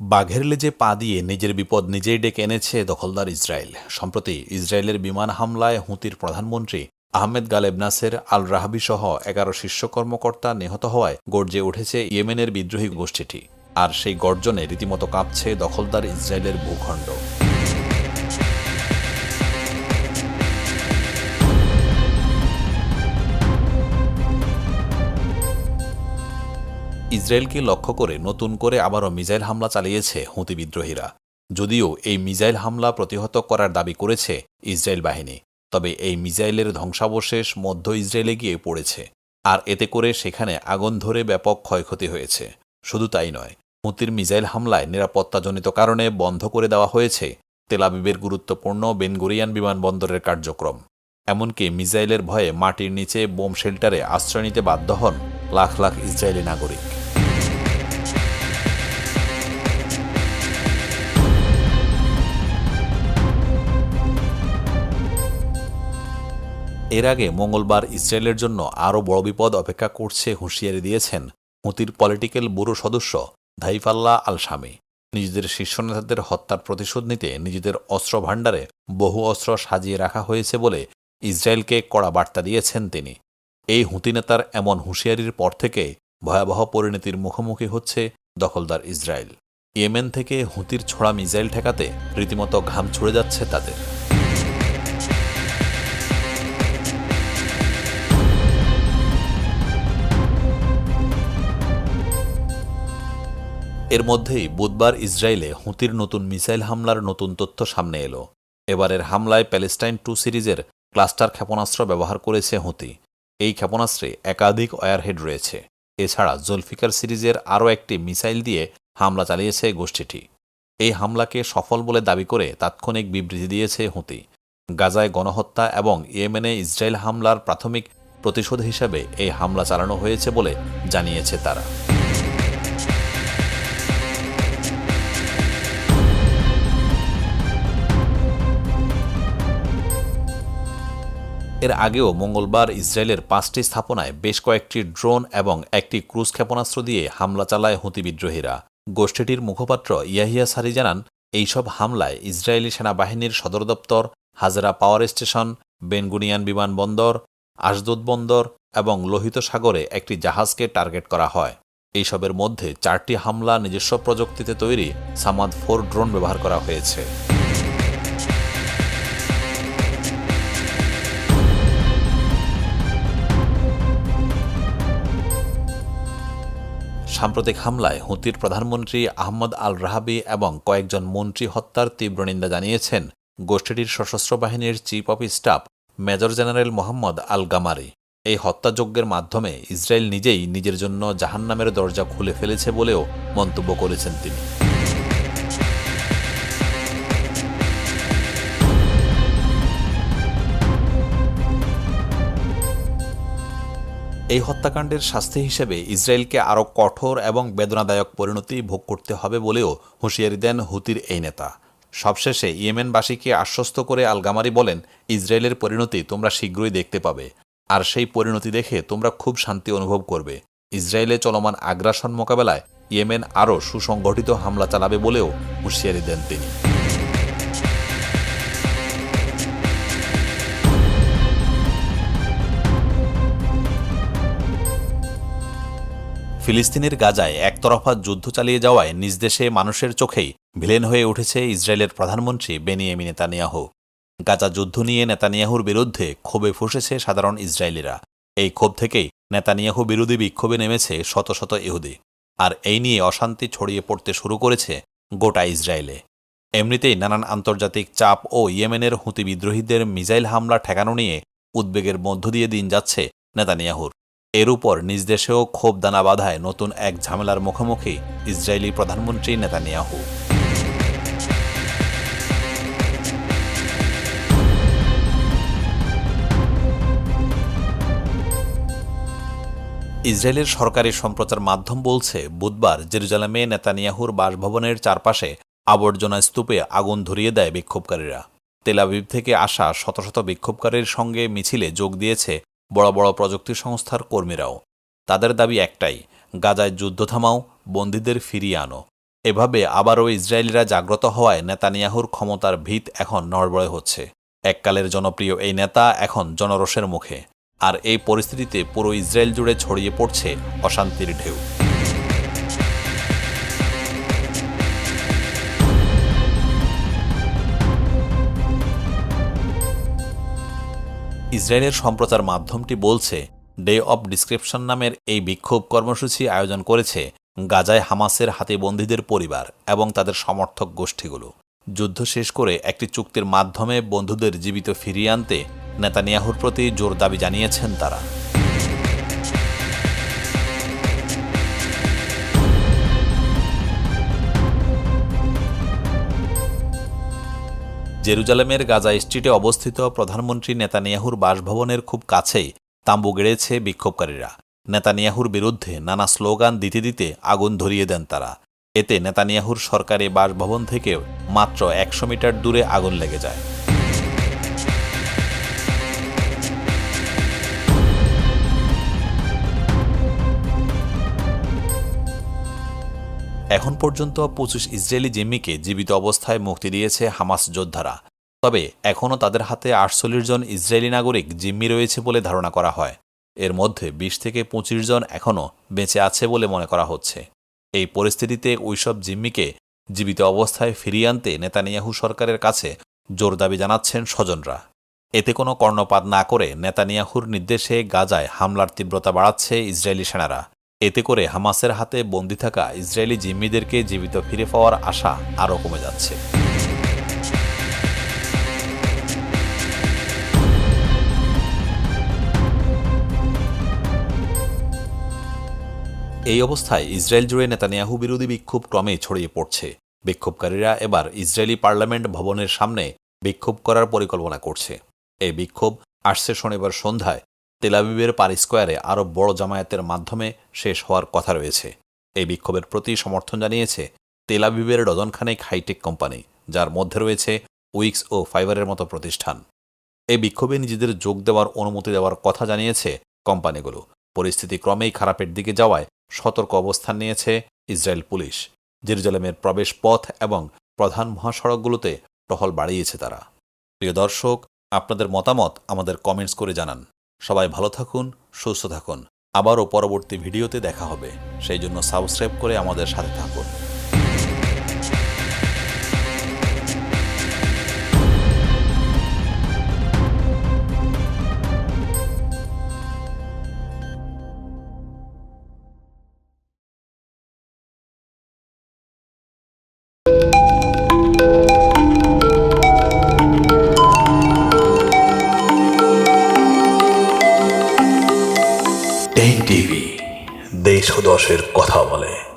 বাঘের লেজে পা দিয়ে নিজের বিপদ নিজেই ডেকে এনেছে দখলদার ইসরায়েল। সম্প্রতি ইসরায়েলের বিমান হামলায় হুঁতির প্রধানমন্ত্রী আহমেদ গালেব নাসের আল রাহাবি সহ এগারো শীর্ষ কর্মকর্তা নিহত হওয়ায় গর্জে উঠেছে ইয়েমেনের বিদ্রোহী গোষ্ঠীটি। আর সেই গর্জনে রীতিমতো কাঁপছে দখলদার ইসরায়েলের ভূখণ্ড। ইসরায়েলকে লক্ষ্য করে নতুন করে আবারও মিসাইল হামলা চালিয়েছে হুতি বিদ্রোহীরা। যদিও এই মিসাইল হামলা প্রতিহত করার দাবি করেছে ইসরায়েল বাহিনী, তবে এই মিসাইলের ধ্বংসাবশেষ মধ্য ইসরায়েলে গিয়ে পড়েছে, আর এতে করে সেখানে আগুন ধরে ব্যাপক ক্ষয়ক্ষতি হয়েছে। শুধু তাই নয়, হুতির মিসাইল হামলায় নিরাপত্তাজনিত কারণে বন্ধ করে দেওয়া হয়েছে তেলাবিবের গুরুত্বপূর্ণ বেনগুরিয়ান বিমানবন্দরের কার্যক্রম। এমনকি মিসাইলের ভয়ে মাটির নিচে বোম শেল্টারে আশ্রয় নিতে বাধ্য হন লাখ লাখ ইসরায়েলি নাগরিক। এর আগে মঙ্গলবার ইসরায়েলের জন্য আরও বড় বিপদ অপেক্ষা করছে হুঁশিয়ারি দিয়েছেন হুতির পলিটিক্যাল ব্যুরো সদস্য ধাইফাল্লা আল শামি নিজেদের শীর্ষ নেতাদের হত্যার প্রতিশোধ নিতে নিজেদের অস্ত্র ভাণ্ডারে বহু অস্ত্র সাজিয়ে রাখা হয়েছে বলে ইসরায়েলকে কড়া বার্তা দিয়েছেন তিনি। এই হুতি নেতার এমন হুঁশিয়ারির পর থেকে ভয়াবহ পরিণতির মুখোমুখি হচ্ছে দখলদার ইসরায়েল। ইয়েমেন থেকে হুতির ছোড়া মিসাইল ঠেকাতে রীতিমতো ঘাম ছুড়ে যাচ্ছে তাদের। এর মধ্যেই বুধবার ইসরায়েলে হুতির নতুন মিসাইল হামলার নতুন তথ্য সামনে এলো। এবারের হামলায় প্যালেস্টাইন টু সিরিজের ক্লাস্টার ক্ষেপণাস্ত্র ব্যবহার করেছে হুতি। এই ক্ষেপণাস্ত্রে একাধিক ওয়ারহেড রয়েছে। এছাড়া জলফিকার সিরিজের আরও একটি মিসাইল দিয়ে হামলা চালিয়েছে গোষ্ঠীটি। এই হামলাকে সফল বলে দাবি করে তাৎক্ষণিক বিবৃতি দিয়েছে হুতি। গাজায় গণহত্যা এবং ইয়েমেনে ইসরায়েল হামলার প্রাথমিক প্রতিশোধ হিসাবে এই হামলা চালানো হয়েছে বলে জানিয়েছে তারা। এর আগেও মঙ্গলবার ইসরায়েলের পাঁচটি স্থাপনায় বেশ কয়েকটি ড্রোন এবং একটি ক্রুজ ক্ষেপণাস্ত্র দিয়ে হামলা চালায় হুতি বিদ্রোহীরা। গোষ্ঠীটির মুখপাত্র ইয়াহিয়া সারি জানান, এইসব হামলায় ইসরায়েলি সেনাবাহিনীর সদর দপ্তর, হাজারা পাওয়ার স্টেশন, বেনগুনিয়ান বিমানবন্দর আশদুদ বন্দর এবং লোহিত সাগরে একটি জাহাজকে টার্গেট করা হয়। এইসবের মধ্যে চারটি হামলা নিজস্ব প্রযুক্তিতে তৈরি সামাদ ফোর ড্রোন ব্যবহার করা হয়েছে। সাম্প্রতিক হামলায় হুতির প্রধানমন্ত্রী আহমদ আল রাহাবি এবং কয়েকজন মন্ত্রী হত্যার তীব্র নিন্দা জানিয়েছেন গোষ্ঠীটির সশস্ত্র বাহিনীর chief of staff major general Mohammed al Ghamari এই হত্যাযজ্ঞের মাধ্যমে ইসরায়েল নিজেই নিজের জন্য জাহান্নামের দরজা খুলে ফেলেছে বলেও মন্তব্য করেছেন তিনি। এই হত্যাকাণ্ডের শাস্তি হিসেবে ইসরায়েলকে আরও কঠোর এবং বেদনাদায়ক পরিণতি ভোগ করতে হবে বলেও হুঁশিয়ারি দেন হুতির এই নেতা। সবশেষে ইয়েমেনবাসীকে আশ্বস্ত করে আলগামারি বলেন, ইসরায়েলের পরিণতি তোমরা শীঘ্রই দেখতে পাবে। আর সেই পরিণতি দেখে তোমরা খুব শান্তি অনুভব করবে। ইসরায়েলে চলমান আগ্রাসন মোকাবেলায় ইয়েমেন আরও সুসংগঠিত হামলা চালাবে বলেও হুঁশিয়ারি দেন তিনি। ফিলিস্তিনের গাজায় একতরফা যুদ্ধ চালিয়ে যাওয়ায় নিজ দেশে মানুষের চোখেই ভিলেন হয়ে উঠেছে ইসরায়েলের প্রধানমন্ত্রী বেনিয়ামি নেতানিয়াহু। গাজা যুদ্ধ নিয়ে নেতানিয়াহুর বিরুদ্ধে ক্ষোভে ফুসেছে সাধারণ ইসরায়েলিরা। এই ক্ষোভ থেকেই নেতানিয়াহু বিরোধী বিক্ষোভে নেমেছে শত শত ইহুদি। আর এই নিয়ে অশান্তি ছড়িয়ে পড়তে শুরু করেছে গোটা ইসরায়েলে। এমনিতেই নানান আন্তর্জাতিক চাপ ও ইয়েমেনের হুতি বিদ্রোহীদের মিজাইল হামলা ঠেকানো নিয়ে উদ্বেগের মধ্য দিয়ে দিন যাচ্ছে নেতানিয়াহুর। এর উপর নিজ দেশেও ক্ষোভ দানা বাধায় নতুন এক ঝামেলার মুখোমুখি ইসরায়েলি প্রধানমন্ত্রী নেতানিয়াহু। ইসরায়েলের সরকারি সম্প্রচার মাধ্যম বলছে, বুধবার জেরুজালেমে নেতানিয়াহুর বাসভবনের চারপাশে আবর্জনা স্তূপে আগুন ধরিয়ে দেয় বিক্ষোভকারীরা। তেলাবিব থেকে আসা শত শত বিক্ষোভকারীর সঙ্গে মিছিলে যোগ দিয়েছে বড় বড় প্রযুক্তি সংস্থার কর্মীরাও। তাদের দাবি একটাই, গাজায় যুদ্ধ থামাও, বন্দীদের ফিরিয়ে আনো। এভাবে আবারও ইসরায়েলিরা জাগ্রত হওয়ায় নেতানিয়াহুর ক্ষমতার ভিত এখন নড়বড়ে হচ্ছে। এককালের জনপ্রিয় এই নেতা এখন জনরোষের মুখে। আর এই পরিস্থিতিতে পুরো ইসরায়েল জুড়ে ছড়িয়ে পড়ছে অশান্তির ঢেউ। ইসরায়েলের সম্প্রচার মাধ্যমটি বলছে ডে অব ডিসক্রিপশন নামের এই বিক্ষোভ কর্মসূচি আয়োজন করেছে গাজায় হামাসের হাতে বন্দীদের পরিবার এবং তাদের সমর্থক গোষ্ঠীগুলো। যুদ্ধ শেষ করে একটি চুক্তির মাধ্যমে বন্ধুদের জীবিত ফিরিয়ে আনতে নেতানিয়াহুর প্রতি জোর দাবি জানিয়েছেন তারা। জেরুজালেমের গাজা স্ট্রিটে অবস্থিত প্রধানমন্ত্রী নেতানিয়াহুর বাসভবনের খুব কাছেই তাম্বু গেড়েছে বিক্ষোভকারীরা। নেতানিয়াহুর বিরুদ্ধে নানা স্লোগান দিতে দিতে আগুন ধরিয়ে দেন তারা। এতে নেতানিয়াহুর সরকারি বাসভবন থেকেও মাত্র একশো মিটার দূরে আগুন লেগে যায়। এখন পর্যন্ত পঁচিশ ইসরায়েলি জিম্মিকে জীবিত অবস্থায় মুক্তি দিয়েছে হামাস যোদ্ধারা। তবে এখনও তাদের হাতে আটচল্লিশ জন ইসরায়েলি নাগরিক জিম্মি রয়েছে বলে ধারণা করা হয়। এর মধ্যে বিশ থেকে পঁচিশ জন এখনও বেঁচে আছে বলে মনে করা হচ্ছে। এই পরিস্থিতিতে ওইসব জিম্মিকে জীবিত অবস্থায় ফিরিয়ে আনতে নেতানিয়াহু সরকারের কাছে জোর দাবি জানাচ্ছেন স্বজনরা। এতে কোনো কর্ণপাত না করে নেতানিয়াহুর নির্দেশে গাজায় হামলার তীব্রতা বাড়াচ্ছে ইসরায়েলি সেনারা। এতে করে হামাসের হাতে বন্দী থাকা ইসরায়েলি জিম্মিদেরকে জীবিত ফিরে পাওয়ার আশা আরও কমে যাচ্ছে। এই অবস্থায় ইসরায়েল জুড়ে নেতানিয়াহু বিরোধী বিক্ষোভ ক্রমে ছড়িয়ে পড়ছে। বিক্ষোভকারীরা এবার ইসরায়েলি পার্লামেন্ট ভবনের সামনে বিক্ষোভ করার পরিকল্পনা করছে। এই বিক্ষোভ আসছে শনিবার সন্ধ্যায় তেলাবিবের পার স্কোয়ারে আরও বড় জামায়াতের মাধ্যমে শেষ হওয়ার কথা রয়েছে। এই বিক্ষোভের প্রতি সমর্থন জানিয়েছে তেলাবিবের ডজনখানেক হাইটেক কোম্পানি, যার মধ্যে রয়েছে উইক্স ও ফাইবারের মতো প্রতিষ্ঠান। এই বিক্ষোভে নিজেদের যোগ দেওয়ার অনুমতি দেওয়ার কথা জানিয়েছে কোম্পানিগুলো। পরিস্থিতি ক্রমেই খারাপের দিকে যাওয়ায় সতর্ক অবস্থান নিয়েছে ইসরায়েল পুলিশ। জেরুজালেমের প্রবেশ পথ এবং প্রধান মহাসড়কগুলোতে টহল বাড়িয়েছে তারা। প্রিয় দর্শক, আপনাদের মতামত আমাদের কমেন্টস করে জানান। সবাই ভালো থাকুন, সুস্থ থাকুন। আবারও পরবর্তী ভিডিওতে দেখা হবে। সেই জন্য সাবস্ক্রাইব করে আমাদের সাথে থাকুন। দশের কথা বলে।